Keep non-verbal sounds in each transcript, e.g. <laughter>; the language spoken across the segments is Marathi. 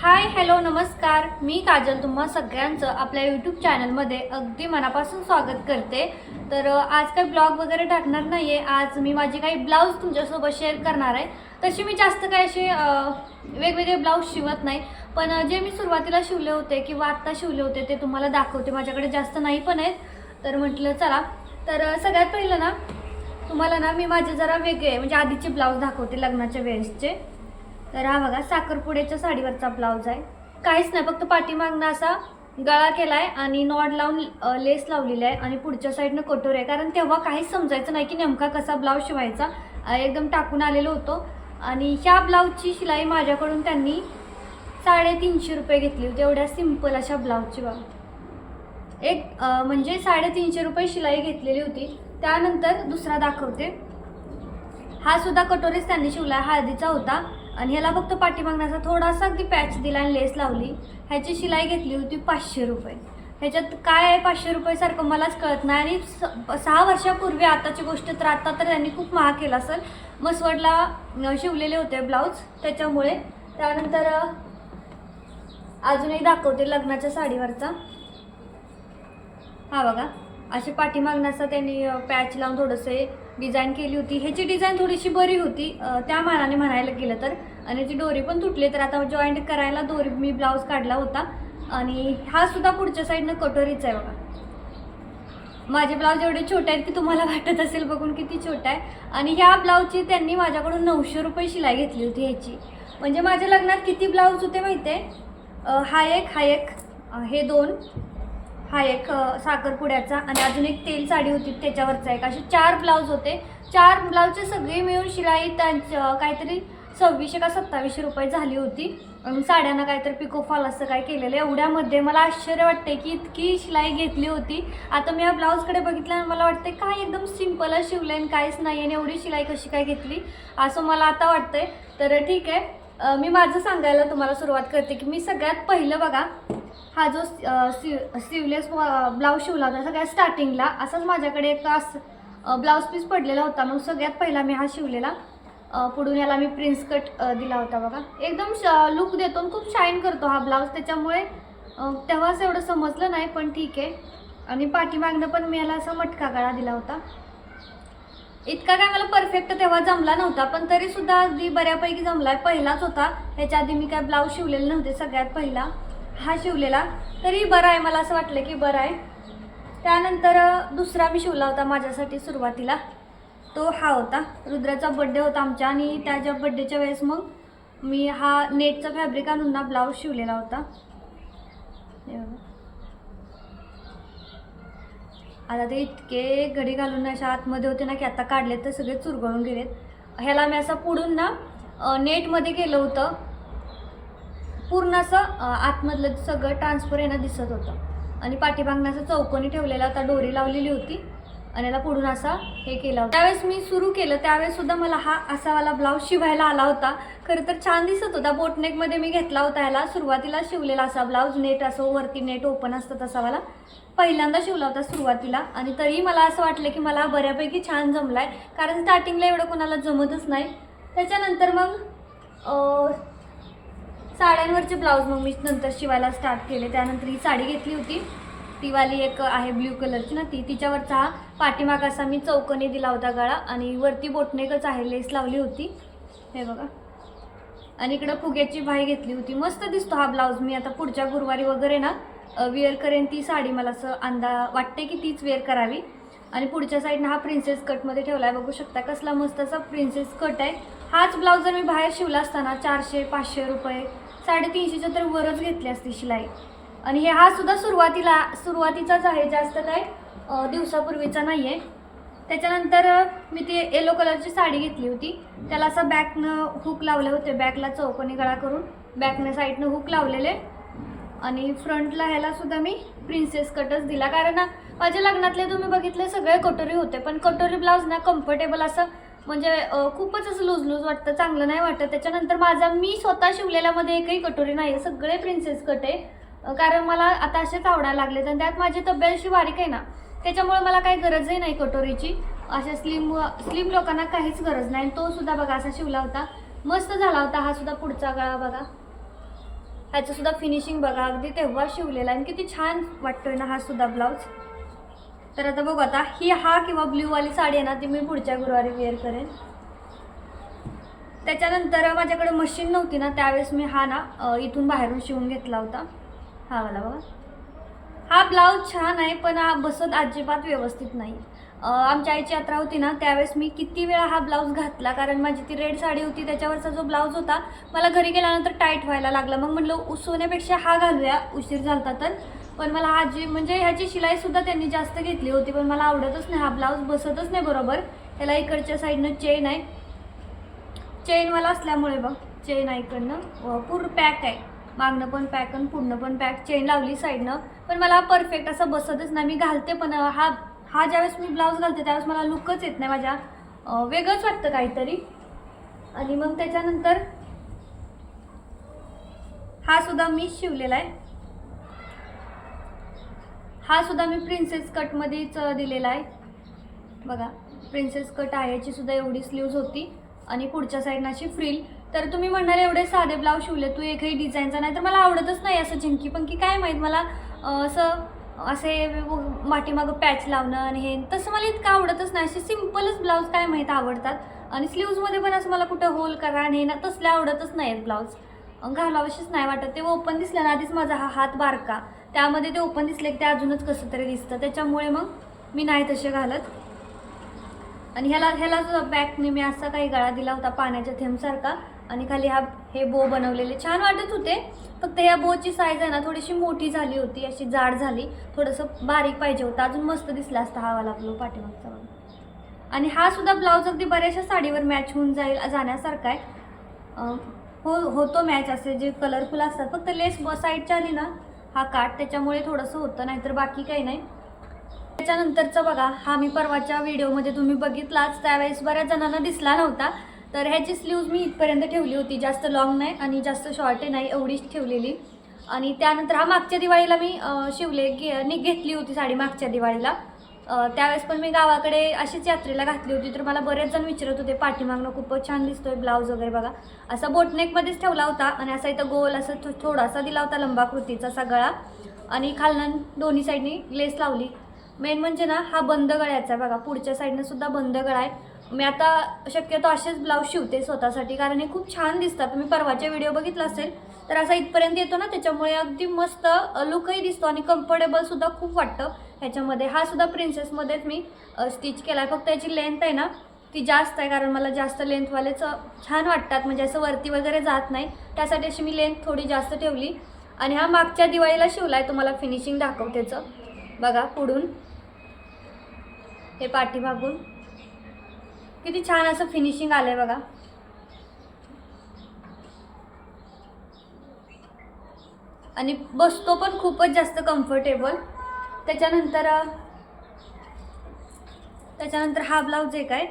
हाय हॅलो नमस्कार. मी काजल तुम्हा सगळ्यांचं आपल्या यूट्यूब चॅनलमध्ये अगदी मनापासून स्वागत करते. तर आज काही ब्लॉग वगैरे टाकणार नाही आहे आज मी माझे काही ब्लाऊज तुमच्यासोबत शेअर करणार आहे. तशी मी जास्त काही असे वेगवेगळे ब्लाऊज शिवत नाही. पण जे मी सुरुवातीला शिवले होते किंवा आत्ता शिवले होते ते तुम्हाला दाखवते. माझ्याकडे जास्त नाही पण आहेत. तर म्हटलं चला. तर सगळ्यात पहिलं ना तुम्हाला ना मी माझे जरा वेगळे म्हणजे आधीचे ब्लाऊज दाखवते लग्नाच्या वेळेसचे तर हा बघा साखरपुड्याच्या साडीवरचा ब्लाऊज आहे. काहीच नाही फक्त पाठीमागनं असा गळा केलाय आणि नॉड लावून लेस लावलेली आहे आणि पुढच्या साईडनं कटोर आहे. कारण तेव्हा काहीच समजायचं नाही की नेमका कसा ब्लाऊज शिवायचा. एकदम टाकून आलेलो होतो. आणि ह्या ब्लाऊजची शिलाई माझ्याकडून त्यांनी साडेतीनशे रुपये घेतली. होती एवढ्या सिंपल अशा ब्लाऊजची बघा. एक म्हणजे साडेतीनशे रुपये शिलाई घेतलेली होती. त्यानंतर दुसरा दाखवते. हा सुद्धा कटोरीच त्यांनी शिवला. हळदीचा होता. आणि ह्याला फक्त पाठीमागण्याचा थोडासा अगदी पॅच दिला आणि लेस लावली. ह्याची शिलाई घेतली होती पाचशे रुपये. ह्याच्यात काय आहे पाचशे रुपयेसारखं मलाच कळत नाही आणि स- सहा वर्षापूर्वी आताची गोष्ट तर आता तर त्यांनी खूप महाग केला असेल. मसवडला शिवलेले होते ब्लाऊज त्याच्यामुळे. त्यानंतर अजूनही दाखवते लग्नाच्या साडीवरचा. हा बघा असे पाठीमागण्याचा त्यांनी पॅच लावून थोडंसे डिझाईन केली होती. ह्याची डिझाईन थोडीशी बरी होती. त्या मानाने म्हणायला गेलं तर. आणि ती डोरी पण तुटली तर आता जॉईंट करायला दोरी मी ब्लाऊज काढला होता. आणि हा सुद्धा पुढच्या साईडनं कटोरीचा आहे बघा. माझे ब्लाऊज एवढे छोटे आहेत की तुम्हाला <laughs> वाटत असेल बघून किती छोटा आहे. आणि ह्या ब्लाऊजची त्यांनी माझ्याकडून नऊशे रुपये शिलाई घेतली होती ह्याची. म्हणजे माझ्या लग्नात किती ब्लाऊज होते माहिती आहे हा एक हा एक हे दोन हा एक साखरपुड्याचा आणि अजून एक तेल साडी होती त्याच्यावरचा एक. असे चार ब्लाऊज होते. चार ब्लाऊजचे सगळे मिळून शिलाई त्यांच्या काहीतरी सव्वीसशे का सत्तावीसशे रुपये झाली होती. साड्यांना काहीतरी पिकोफॉल असं काय केलेलं. एवढ्यामध्ये मला आश्चर्य वाटते की इतकी शिलाई घेतली होती. आता मी या ब्लाऊजकडे बघितलं आणि मला वाटते काय एकदम सिम्पलच शिवलं आणि काहीच नाही आणि एवढी शिलाई कशी काय घेतली? असं मला आता वाटतंय. तर ठीक आहे. मी माझं सांगायला तुम्हाला सुरुवात करते की मी सगळ्यात पहिलं बघा हा जो शिव सिव सिवलेस ब्लाऊज शिवला होता सगळ्यात स्टार्टिंगला असाच माझ्याकडे एक अस ब्लाऊज पीस पडलेला होता. मग सगळ्यात पहिला मी हा शिवलेला. पुढून याला मी प्रिन्स कट दिला होता बघा. एकदम लुक देतो आणि खूप शाईन करतो हा ब्लाऊज. त्याच्यामुळे तेव्हाच एवढं समजलं नाही पण ठीक आहे. आणि पाठीमागनं पण मी याला असा मटका गळा दिला होता. इतका काय मला परफेक्ट तेव्हा जमला नव्हता पण तरी सुद्धा अगदी बऱ्यापैकी जमलाय. पहिलाच होता. ह्याच्या आधी मी काय ब्लाऊज शिवलेले नव्हते सगळ्यात पहिला. हा शिवलेला. तरी बरा आहे मला असं वाटलं की बरं आहे. त्यानंतर दुसरा मी शिवला होता माझ्यासाठी सुरुवातीला. तो हा होता. रुद्राचा बड्डे होता आमच्या आणि त्याच्या बड्डेच्या वेळेस मग मी हा नेटचा फॅब्रिक आणून ना ब्लाऊज शिवलेला होता हे बघा. आता ते इतके घडी घालून अशा आतमध्ये होते ना की आता काढले तर सगळे चुरगळून गेलेत. ह्याला मी असं पुढून ना नेटमध्ये गेलं होतं. पूर्ण असं आतमधलं सगळं ट्रान्सफर येणं दिसत होतं. आणि पाठीमागनं असं चौकोनी ठेवलेला होता डोरी लावलेली होती. आणि याला पुढून असा हे केला होता. त्यावेळेस मी सुरू केलं त्यावेळेस सुद्धा मला हा असावाला ब्लाऊज शिवायला आला होता. खरं तर छान दिसत होता. बोटनेकमध्ये मी घेतला होता ह्याला सुरुवातीला शिवलेला असा ब्लाऊज नेट असो वरती नेट ओपन असतं तसावाला पहिल्यांदा शिवला होता सुरुवातीला. आणि तरी मला असं वाटलं की मला बऱ्यापैकी छान जमलाय. कारण स्टार्टिंगला एवढं कोणाला जमतच नाही. त्याच्यानंतर मग साड्यांवरचे ब्लाऊज मग मी नंतर शिवायला स्टार्ट केले. त्यानंतर ही साडी घेतली होती. ती वाली एक आहे ब्ल्यू कलरची ना ती. तिच्यावरचा हा पाठीमाग असा मी चौकनी दिला होता गळा आणि वरती बोटनेकच आहे लेस लावली होती. हे बघा. आणि इकडं फुग्याची भाई घेतली होती. मस्त दिसतो हा ब्लाऊज. मी आता पुढच्या गुरुवारी वगैरे ना वेअर करेन ती साडी. मला असं अंदा वाटते की तीच वेअर करावी. आणि पुढच्या साईडनं हा प्रिन्सेस कटमध्ये ठेवला आहे बघू शकता कसला मस्त असा प्रिन्सेस कट आहे. हाच ब्लाऊज जर मी बाहेर शिवला असताना चारशे पाचशे रुपये साडेतीनशेच्या तर वरच घेतली असती शिलाई. आणि हे हा सुद्धा सुरुवातीला सुरुवातीचाच आहे जास्त काय दिवसापूर्वीचा नाही आहे त्याच्यानंतर मी ती येलो कलरची साडी घेतली होती. त्याला असं बॅकनं हुक लावले होते बॅकला चौकोनी गळा करून. बॅकनं साईडनं हुक लावलेले. आणि फ्रंटला ह्याला सुद्धा मी प्रिन्सेस कटच दिला. कारण माझ्या लग्नातले तुम्ही बघितले सगळे कटोरी होते. पण कटोरी ब्लाऊज ना कम्फर्टेबल असं म्हणजे खूपच असं लूज लूज वाटतं चांगलं नाही वाटतं. त्याच्यानंतर माझा मी स्वतः शिवलेल्यामध्ये एकही कटोरी नाही आहे सगळे प्रिन्सेस कट आहे. कारण मला आता असेच आवडायला लागले आणि त्यात माझी तब्येत अशी बारीक आहे ना त्याच्यामुळे मला काही गरजही नाही कटोरीची अशा स्लिम स्लिम लोकांना काहीच गरज नाही. आणि तो सुद्धा बघा असा शिवला होता. मस्त झाला होता हा सुद्धा पुढचा गळा बघा. ह्याचं सुद्धा फिनिशिंग बघा. अगदी तेव्हा शिवलेला आणि किती छान वाटतोय ना हा सुद्धा ब्लाऊज तर आता बघू आता ही हा किंवा ब्ल्यूवाली साडी आहे ना ती मी पुढच्या गुरुवारी वेअर करेन. त्याच्यानंतर माझ्याकडे मशीन नव्हती ना त्यावेळेस मी हा ना इथून बाहेरून शिवून घेतला होता. हा वाला बघा. हा ब्लाऊज छान आहे पण हा बसत अजिबात व्यवस्थित नाही. आमच्या आईची यात्रा होती ना त्यावेळेस मी किती वेळा हा ब्लाऊज घातला कारण माझी ती रेड साडी होती त्याच्यावरचा जो ब्लाऊज होता मला घरी गेल्यानंतर टाईट व्हायला लागला. मग म्हटलं उसवण्यापेक्षा हा घालूया उशीर झालता तर. पण मला हा जी म्हणजे ह्याची शिलाईसुद्धा त्यांनी जास्त घेतली होती पण मला आवडतच नाही हा ब्लाऊज बसतच नाही बरोबर. त्याला इकडच्या साईडनं चेन आहे. चेनवाला असल्यामुळे बघ चेन आहे इकडनं पूर्ण पॅक आहे. मागणं पण पॅक आणि पुढणं पण पॅक चेन लावली साईडनं पण मला परफेक्ट असं बसतच नाही. मी घालते पण हा हा ज्यावेळेस मी ब्लाऊज घालते त्यावेळेस मला लुकच येत नाही माझ्या. वेगळंच वाटतं काहीतरी. आणि मग त्याच्यानंतर हा सुद्धा मी शिवलेला आहे. हा सुद्धा मी प्रिन्सेस कटमध्येच दिलेला आहे. बघा प्रिन्सेस कट आहे याची सुद्धा एवढी स्लीव्ज होती. आणि पुढच्या साईडनं अशी फ्रिल तर तुम्ही म्हणाल एवढे साधे ब्लाऊज शिवले तू एकही डिझाईनचा नाही तर मला आवडतच नाही असं चिंकी पण की काय माहीत मला असं असे माटीमागं पॅच लावणं आणि हे तसं मला इतकं आवडतच नाही. असे सिम्पलच ब्लाऊज काय माहीत आवडतात. आणि स्लीव्जमध्ये पण असं मला कुठं होल करा आणि हे ना तसले आवडतच नाही आहेत ब्लाऊज. घालावशीच नाही वाटत. ते ओपन दिसलं ना आधीच माझा हा हात बारका. त्यामध्ये ते ओपन दिसले की ते अजूनच कसं तरी दिसतं. त्याच्यामुळे मग मी नाही तसे घालत. आणि ह्याला ह्याला जो बॅकने मी असा काही गळा दिला होता पाण्याच्या थेंबसारखा. आणि खाली हा हे बो बनवलेले छान वाटत होते. फक्त ह्या बोची साईज आहे ना थोडीशी मोठी झाली होती अशी जाड झाली. थोडंसं बारीक पाहिजे होतं. अजून मस्त दिसला असता हा वाला ब्लो पाठीमागचा वाला आणि हा सुद्धा ब्लाऊज अगदी बऱ्याचशा साडीवर मॅच होऊन जाईल जाण्यासारखा आहे. हो होतो मॅच असे जे कलरफुल असतात. फक्त लेस ब साईडच्या आली ना हा काट त्याच्यामुळे थोडंसं होतं नाहीतर बाकी काही नाही. त्याच्यानंतरचा बघा हा मी परवाच्या व्हिडिओमध्ये तुम्ही बघितलाच. त्यावेळेस बऱ्याच जणांना दिसला नव्हता. तर ह्याची स्लीव्ज मी इथपर्यंत ठेवली होती. जास्त लॉंग नाही आणि जास्त शॉर्ट नाही एवढीच ठेवलेली. आणि त्यानंतर हा मागच्या दिवाळीला मी शिवले घे घेतली होती साडी मागच्या दिवाळीला. त्यावेळेस पण मी गावाकडे अशीच यात्रेला घातली होती. तर मला बरेच जण विचारत होते पाठीमागणं खूपच छान दिसतोय ब्लाऊज वगैरे बघा. असा बोटनेकमध्येच ठेवला होता आणि असा इथं गोल असं थो थोडासा दिला होता लंबाकृतीचा असा गळा आणि खालनं दोन्ही साईडनी लेस लावली. मेन म्हणजे ना हा बंद गळ्याचा आहे बघा. पुढच्या साईडनं सुद्धा बंद गळा आहे. मी आता शक्यतो असेच ब्लाऊज शिवते स्वतःसाठी कारण हे खूप छान दिसतात. तुम्ही परवाच्या व्हिडिओ बघितला असेल तर असा इथपर्यंत येतो ना त्याच्यामुळे अगदी मस्त लुकही दिसतो आणि कम्फर्टेबल सुद्धा खूप वाटतं. ह्याच्यामध्ये हा सुद्धा प्रिन्सेसमध्येच मी स्टिच केला आहे. फक्त याची लेंथ आहे ना ती जास्त आहे कारण मला जास्त लेंथवालेच छान वाटतात. म्हणजे असं वरती वगैरे जात नाही. त्यासाठी अशी मी लेंथ थोडी जास्त ठेवली. आणि हा मागच्या दिवाळीला शिवला आहे तुम्हाला फिनिशिंग दाखवतेचं. बघा पुढून. हे पाठीमागून. किती छान असं फिनिशिंग आलं आहे बघा. आणि बसतो पण खूपच जास्त कम्फर्टेबल त्याच्यानंतर त्याच्यानंतर हा ब्लाऊज एक आहे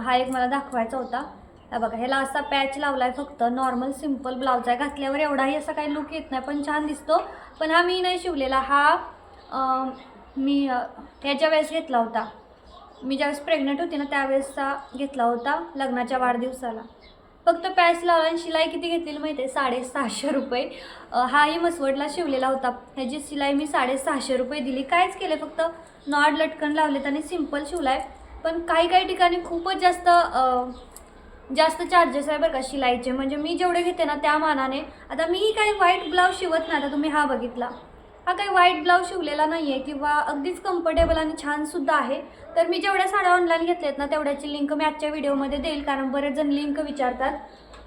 हा एक मला दाखवायचा होता. बघा ह्याला असा पॅच लावला आहे फक्त. नॉर्मल सिंपल ब्लाऊज आहे. घातल्यावर एवढाही असा काही लुक येत नाही पण छान दिसतो. पण हा मी नाही शिवलेला. हा मी ह्याच्या वेळेस घेतला होता. मी ज्यावेळेस प्रेग्नंट होती ना त्यावेळेसचा घेतला होता लग्नाच्या वाढदिवसाला. फक्त पॅच लावला आणि शिलाई किती घेतलेली माहिती आहे साडेसहाशे रुपये. हाही मसवडला शिवलेला होता. ह्याची शिलाई मी साडेसहाशे रुपये दिली. कायच केलं फक्त नॉड लटकन लावलेत आणि सिंपल शिवलाय. पण काही काही ठिकाणी खूपच जास्त जास्त चार्जेस आहे बरं का शिलाईचे. म्हणजे मी जेवढे घेते ना त्या मानाने. आता मीही काही व्हाईट ब्लाऊज शिवत नाही. आता तुम्ही हा बघितला. हा काही वाईट ब्लाऊज शिवलेला नाही आहे किंवा अगदीच कम्फर्टेबल आणि छानसुद्धा आहे. तर मी जेवढ्या साड्या ऑनलाईन घेतल्यात ना तेवढ्याची लिंक मी आजच्या व्हिडिओमध्ये देईल कारण बरेच जण लिंक विचारतात.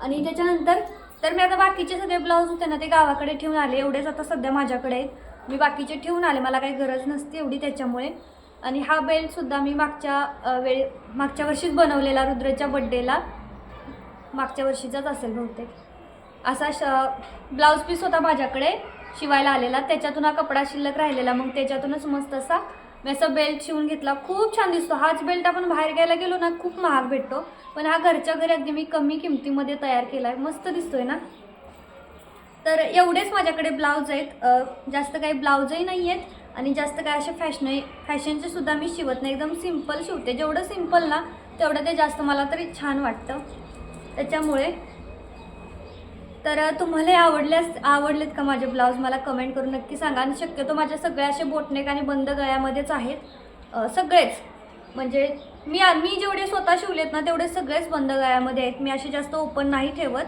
आणि त्याच्यानंतर तर मी आता बाकीचे सगळे ब्लाऊज होते ना ते गावाकडे ठेवून आले. एवढेच आता सध्या माझ्याकडे आहेत. मी बाकीचे ठेवून आले मला काही गरज नसते एवढी त्याच्यामुळे. आणि हा बेल्टसुद्धा मी मागच्या वेळे मागच्या वर्षीच बनवलेला रुद्रच्या बड्डेला मागच्या वर्षीचाच असेल बहुतेक. असा श ब्लाऊज पीस होता माझ्याकडे. शिवायला आलेला. त्याच्यातून हा कपडा शिल्लक राहिलेला. मग त्याच्यातूनच मस्त असा मी असा बेल्ट शिवून घेतला. खूप छान दिसतो. हाच बेल्ट आपण बाहेर घ्यायला गेलो ना खूप महाग भेटतो. पण हा घरच्या घरी अगदी मी कमी किमतीमध्ये तयार केला आहे मस्त दिसतोय ना? तर एवढेच माझ्याकडे ब्लाऊज आहेत. जास्त काही ब्लाऊजही नाही आहेत आणि जास्त काय असे फॅशन फॅशनचे सुद्धा मी शिवत नाही. एकदम सिंपल शिवते. जेवढं सिंपल ना तेवढं ते जास्त मला तरी छान वाटतं. त्याच्यामुळे तर तुम्हाला हे आवडल्यास आवडलेत का माझे ब्लाऊज मला कमेंट करून नक्की सांगा. आणि शक्यतो माझ्या सगळ्या असे बोटनेक आणि बंद गळ्यामध्येच आहेत. सगळेच. म्हणजे मी मी जेवढे स्वतः शिवलेत ना तेवढे सगळेच बंद गळ्यामध्ये आहेत. मी असे जास्त ओपन नाही ठेवत.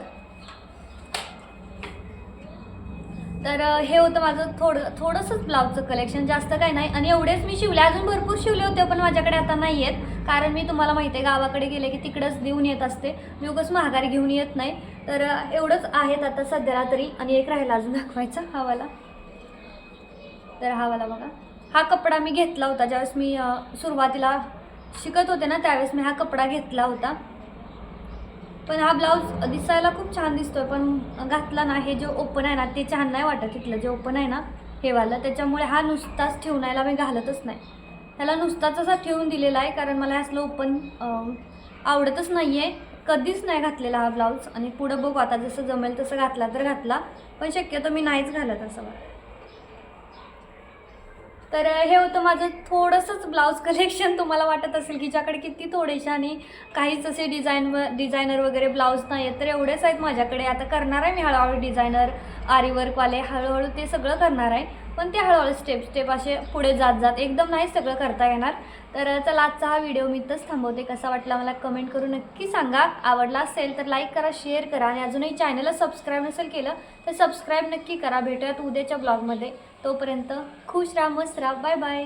तर हे होतं माझं थोडं थोडंसंच ब्लाऊजचं कलेक्शन जास्त काही नाही. आणि एवढेच मी शिवले. अजून भरपूर शिवले होते पण माझ्याकडे आता नाही आहेत. कारण मी तुम्हाला माहिती आहे गावाकडे गेले की तिकडंच देऊन येत असते. मी उगाच महागारी घेऊन येत नाही. तर एवढंच आहेत आता सध्याला तरी आणि एक राहिला अजून दाखवायचा हा वाला तर हा वाला बघा. हा कपडा मी घेतला होता. ज्यावेळेस मी सुरुवातीला शिकत होते ना त्यावेळेस मी हा कपडा घेतला होता. पण हा ब्लाऊज दिसायला खूप छान दिसतोय पण घातला ना हे जे ओपन आहे ना ते छान नाही वाटत तिथलं जे ओपन आहे ना हे वालं. त्याच्यामुळे हा नुसताच ठेवण्याला मी घालतच नाही. ह्याला नुसताच असा ठेवून दिलेला आहे कारण मला असलं ओपन आवडतच नाही आहे कधीच नाही घातलेला हा ब्लाऊज. आणि पुढं बघू आता जसं जमेल तसं घातला तर घातला पण शक्यतो मी नाहीच घालत असं वाटतं. तर हे होतं माझं थोडंसंच ब्लाऊज कलेक्शन <laughs> तुम्हाला वाटत असेल की ज्याकडे किती थोडेसे आणि काहीच असे डिझाईन व डिझायनर वगैरे ब्लाऊज नाही आहेत तर एवढेच आहेत माझ्याकडे. आता करणार आहे मी हळूहळू डिझायनर आरीवर्कवाले हळूहळू ते सगळं करणार आहे. पण ते हळूहळू स्टेप स्टेप असे पुढे जात जात एकदम नाही सगळं करता येणार. तर चला आजचा हा व्हिडिओ मी इथंच थांबवते. कसा वाटला मला कमेंट करून नक्की सांगा. आवडला असेल तर लाईक करा शेअर करा आणि अजूनही चॅनलला सबस्क्राईब नसेल केलं तर सबस्क्राईब नक्की करा. भेटूयात उद्याच्या ब्लॉगमध्ये. तोपर्यंत खुश राहा मस्त राहा. Bye bye.